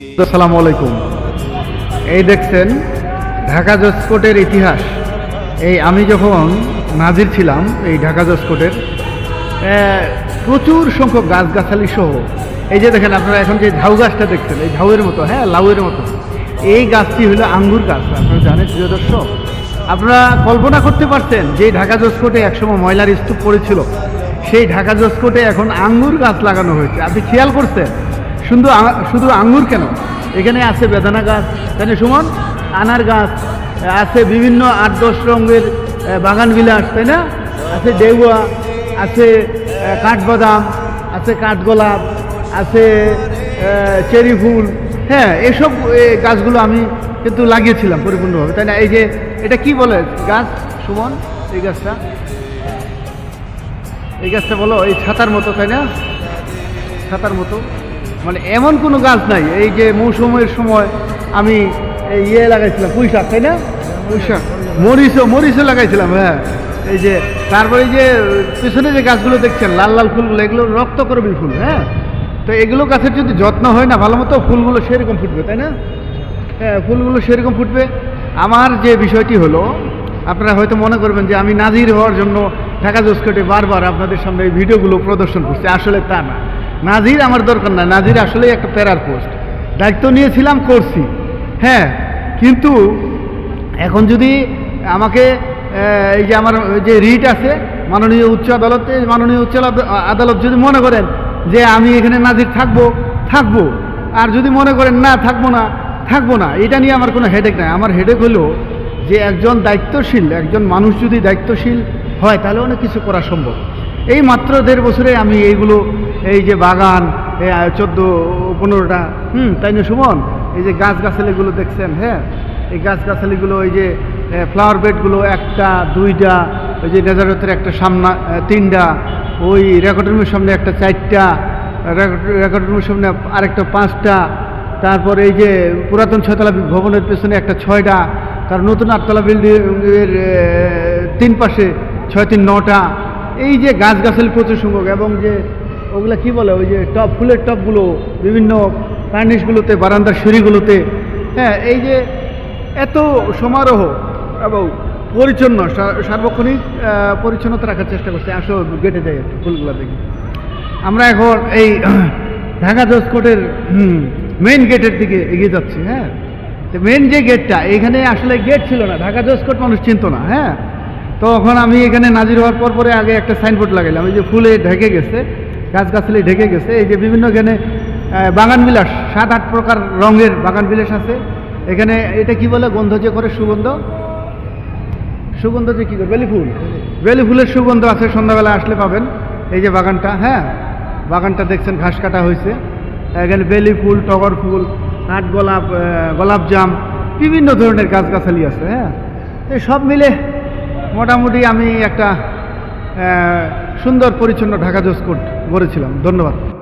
আসসালামু আলাইকুম। এই দেখছেন ঢাকা জসকোটের ইতিহাস। এই আমি যখন নাজির ছিলাম এই ঢাকা জসকোটের আহ, প্রচুর সংখ্যক গাছগাছালি সহ এই যে দেখেন আপনারা এখন যে ঝাউ গাছটা দেখছেন এই ঝাউয়ের মতো হ্যাঁ লাউয়ের মতো। এই গাছটি হলো আঙ্গুর গাছ আপনারা জানেন প্রিয় দর্শক। আপনারা কল্পনা করতে পারছেন যে ঢাকা জসকোটে একসময় ময়লার স্তূপ পড়েছিল। সেই ঢাকা জসকোটে এখন আঙ্গুর গাছ লাগানো হয়েছে। আপনি খেয়াল করছেন? শুধু শুধু আঙ্গুর কেন? এখানে আছে বেদানা গাছ তাই সুমন? আনার গাছ, আছে বিভিন্ন আট দশ রঙের বাগান বিলাস, তাই না? আছে ডেউয়া, আছে কাঠবাদাম, আছে কাঠগোলাপ, আছে চেরি ফুল। হ্যাঁ এসব গাছগুলো আমি কিন্তু লাগিয়েছিলাম পরিপূর্ণভাবে, তাই না? এই যে, এটা কি বলে গাছ, সুমন? এই গাছটা? এই গাছটা বলো, এই ছাতার মতো, তাই না? ছাতার মতো। মানে এমন কোনো গাছ নাই। এই যে মৌসুমের সময় আমি এই ইয়ে লাগাইছিলাম, পুঁই শাক, তাই না? পুঁই শাক। মরিচও মরিচও লাগাইছিলাম হ্যাঁ। এই যে, তারপরে যে পিছনে যে গাছগুলো দেখছেন, লাল লাল ফুলগুলো, এগুলো রক্তকরবী ফুল হ্যাঁ। তো এগুলো গাছের যদি যত্ন হয় না, ভালো মতো ফুলগুলো সেরকম ফুটবে, তাই না? হ্যাঁ ফুলগুলো সেরকম ফুটবে। আমার যে বিষয়টি হলো, আপনারা হয়তো মনে করবেন যে আমি নাজির হওয়ার জন্য ঢাকা জোসকোটে বারবার আপনাদের সামনে এই ভিডিওগুলো প্রদর্শন করছি। আসলে তা না। নাজির আমার দরকার না নাজির আসলেই একটা প্যারার পোস্ট। দায়িত্ব নিয়েছিলাম, করছি। হ্যাঁ কিন্তু এখন যদি আমাকে এই যে আমার যে রিট আছে, মাননীয় উচ্চ আদালতে, মাননীয় উচ্চ আদালত যদি মনে করেন যে আমি এখানে নাজির থাকব থাকব। আর যদি মনে করেন না, থাকব না থাকব না, এটা নিয়ে আমার কোনো হেডেক নাই। আমার হেডেক হলো যে একজন দায়িত্বশীল, একজন মানুষ যদি দায়িত্বশীল হয়, তাহলে অনেক কিছু করা সম্ভব। এই মাত্র দেড় বছরে আমি এইগুলো এই যে বাগান চোদ্দ, পনেরোটা, হুম, তাই না, সুমন? এই যে গাছ গাছালিগুলো দেখছেন হ্যাঁ? এই গাছ গাছালিগুলো এই যে ফ্লাওয়ার বেডগুলো একটা, দুইটা, ওই যে নেজারতের একটা সামনা তিনটা, ওই রেকর্ড রুমের সামনে একটা চারটা রেকর্ড রুমের সামনে আরেকটা পাঁচটা, তারপর এই যে পুরাতন ছয়তলা ভবনের পেছনে একটা ছয়টা, তার নতুন আটতলা বিল্ডিংয়ের তিন পাশে ছয় তিন নটা, এই যে গাছগাছালি প্রচুর সংখ্যক, এবং যে ওগুলা কি বলে, ওই যে টপ, ফুলের টপগুলো, বিভিন্ন ফার্নিশগুলোতে বারান্দার সিঁড়িগুলোতে। হ্যাঁ এই যে এত সমারোহ এবং পরিচ্ছন্ন সার্বক্ষণিক পরিচ্ছন্নতা রাখার চেষ্টা করছে আসো গেটে যাই একটু ফুলগুলো দেখি। আমরা এখন এই ঢাকা জজকোর্টের মেইন গেটের দিকে এগিয়ে যাচ্ছি হ্যাঁ। তো মেন যে গেটটা এখানে আসলে গেট ছিল না, ঢাকা জজকোর্ট মানুষ চিনত না হ্যাঁ। তখন আমি এখানে নাজির হওয়ার পর পরে আগে একটা সাইনবোর্ড লাগাইলাম ওই যে ফুলে ঢেকে গেছে। গাছগাছালি ঢেকে গেছে। এই যে বিভিন্ন এখানে বাগান বিলাস, সাত আট প্রকার রঙের বাগান বিলাস আছে। এখানে এটা কি বলে? গন্ধ যে করে সুগন্ধ? সুগন্ধ যে কী করে? বেলি ফুল। বেলি ফুলের সুগন্ধ আছে, সন্ধ্যাবেলা আসলে পাবেন। এই যে বাগানটা হ্যাঁ? বাগানটা দেখছেন, ঘাস কাটা হয়েছে। এখানে বেলি ফুল, টগর ফুল কাঠ গোলাপ গোলাপ জাম বিভিন্ন ধরনের গাছগাছালি আছে হ্যাঁ? এই সব মিলে মোটামুটি আমি একটা সুন্দর পরিচ্ছন্ন ঢাকা জোসকোট গড়েছিলাম। ধন্যবাদ।